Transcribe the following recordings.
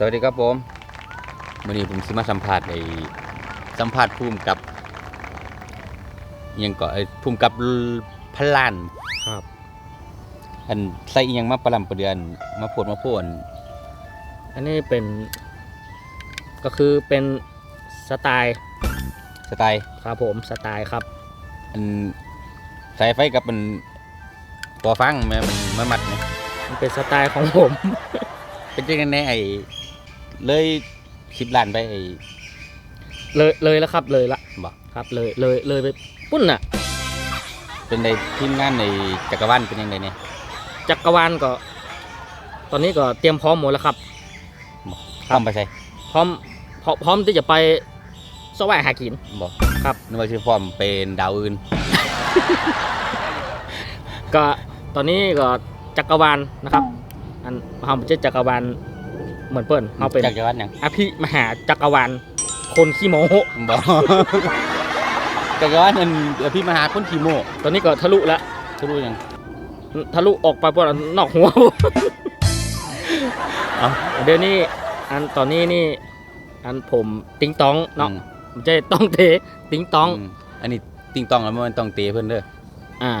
สวัสดีครับผมวันนี้ผมสิมาสัมภาษณ์ไอ้สัมภาษณ์ภูมิกับอิหยังก็ไอ้ภูมิกับพนลานครับ อันใส่อิหยังมาประลำประเดือน มาโพดมาโพดอันนี้เป็น ก็คือเป็นสไตล์สไตล์ครับผมสไตล์ครับ อันสายไฟกับมันตัวฟังแม่มันมามัดไหมมันเป็นสไตล์ของผม เป็นจังไงแน่ไอ้ เลยสิบล้านไปไอ้เลยเลยแล้วครับเลยละบอกครับเลยเลยเลยไปปุ้นน่ะเป็นในทีมงานในจักรวาลเป็นยังไงเนี่ยจักรวาลก็ ตอนนี้ก็เตรียมพร้อมหมดแล้วครับพร้อมไปใช่พร้อมพร้อมพร้อมที่จะไปสวายหากินบอกครับนึกว่าชื่อพร้อมเป็นดาวอื่น ก็ตอนนี้ก็จักรวาลนะครับอันเราเป็นจักรวาล เหมือนเปิ้นเราเป็นจักรวาลหยังอภิมหาจักรวาลคนขี้โมโหบอกจักรวาลนั่นพี่มหาคนขี่โมตอนนี้ก็ทะลุแล้วทุรู้ยังทะลุออกไปบนนอกหัว เอาเดี๋ยวนี้อันตอนนี้นี่ อันผมติงตองเนาะอืมไม่ใช่ต้องเทติงตอง มอันนี้ติงตองแล้วมันต้องเตะเพิ่นเด้ออ่า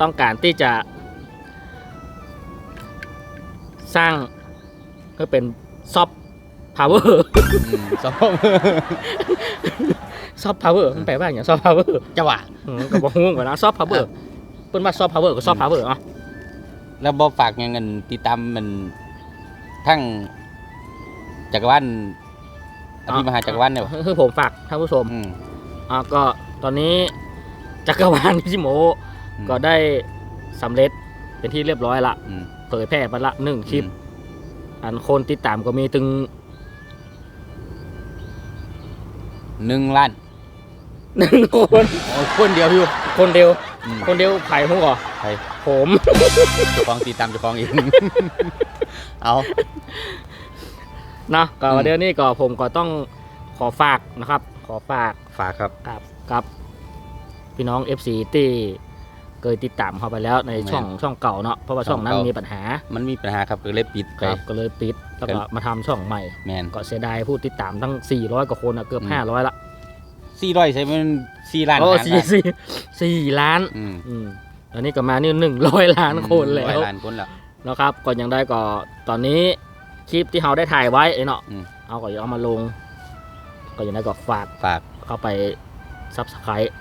ต้องการที่จะ สร้างเพื่อเป็น ซอฟพาวเวอร์อืมสองซอฟพาวเวอร์มันแปลว่าอย่างซอฟพาวเวอร์จังหวะก็บอกงงกว่านะซอฟพาวเวอร์เปิ้นว่าซอฟพาวเวอร์ก็ซอฟพาวเวอร์อะแล้วบ่ฝากหยังเงินติดตามมันทั้งจักรวาลอภิมหาจักรวาลเนี่ยบ่คือผมฝากท่านผู้ชมอืมอ่าก็ตอนนี้จักรวาลนิชิโมอืมก็ได้สำเร็จเป็นที่เรียบร้อยละอืมเผยแพร่ไปละหนึ่งคลิป อันคนติดตามก็มีถึงหนึ่งล้านหนึ่งคนโอ้คนเดียวอยู่คนเดียว อืมคนเดียวไผ่หัวใครผมเจ้าของติดตามเจ้าของเอง เอานะก็อืม เดี๋ยวนี้ก็ผมก็ต้องขอฝากนะครับ ขอฝากฝากครับ กับกับพี่น้อง FC ที่ เคยติดตามเข้าไปแล้วในแม่นช่องช่องเก่าเนาะเพราะว่าช่ช่อองงนั้นเก่ามีมีปัญหา มันมีปัญหาครับก็เลยปิดไปครับก็เลยปิดแล้วก็ครับมาทำช่องใหม่แมนก็เสียดายผู้ติดตามทั้ง 400 กว่าคนอะเกือบอืม500 ละสี่ร้อยใช่มันสี่ล้านโอ้หารสี่ล้านสี่สี่ล้านอืมอืมอันนี้ก็มานี่หนึ่งร้อยล้านคนแล้ร้อวยล้านคนแล้วนะครับก็ยังได้ก็ตอนนี้คลิปที่เราได้ถ่ายไว้ไอ้เนาะอืมเอาก็ยังเอามาลง ก็ยังได้ก็ฝากฝากเข้าไปซับสไครต์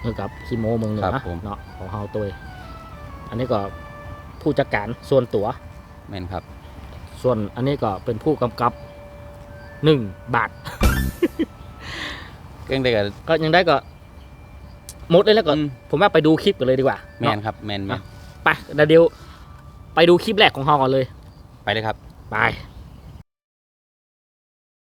เพื่อกับคีโมเมืองเหนืครัอบผม เนาะของเฮาตัวเองอันนี้ก็ผู้จัดการส่วนตัว แมนครับ ส่วนอันนี้ก็เป็นผู้กำกับหนึ่งบาทเรื่องเด็กกับก็ยังได้ก็หมดเลยแล้วก็อืมผมว่าไปดูคลิปกันเลยดีกว่าแมนเนาะครับ แมนแมนไปเดี๋ยวไปดูคลิปแรกของเฮาก่อนเลย ไปเลยครับ ไป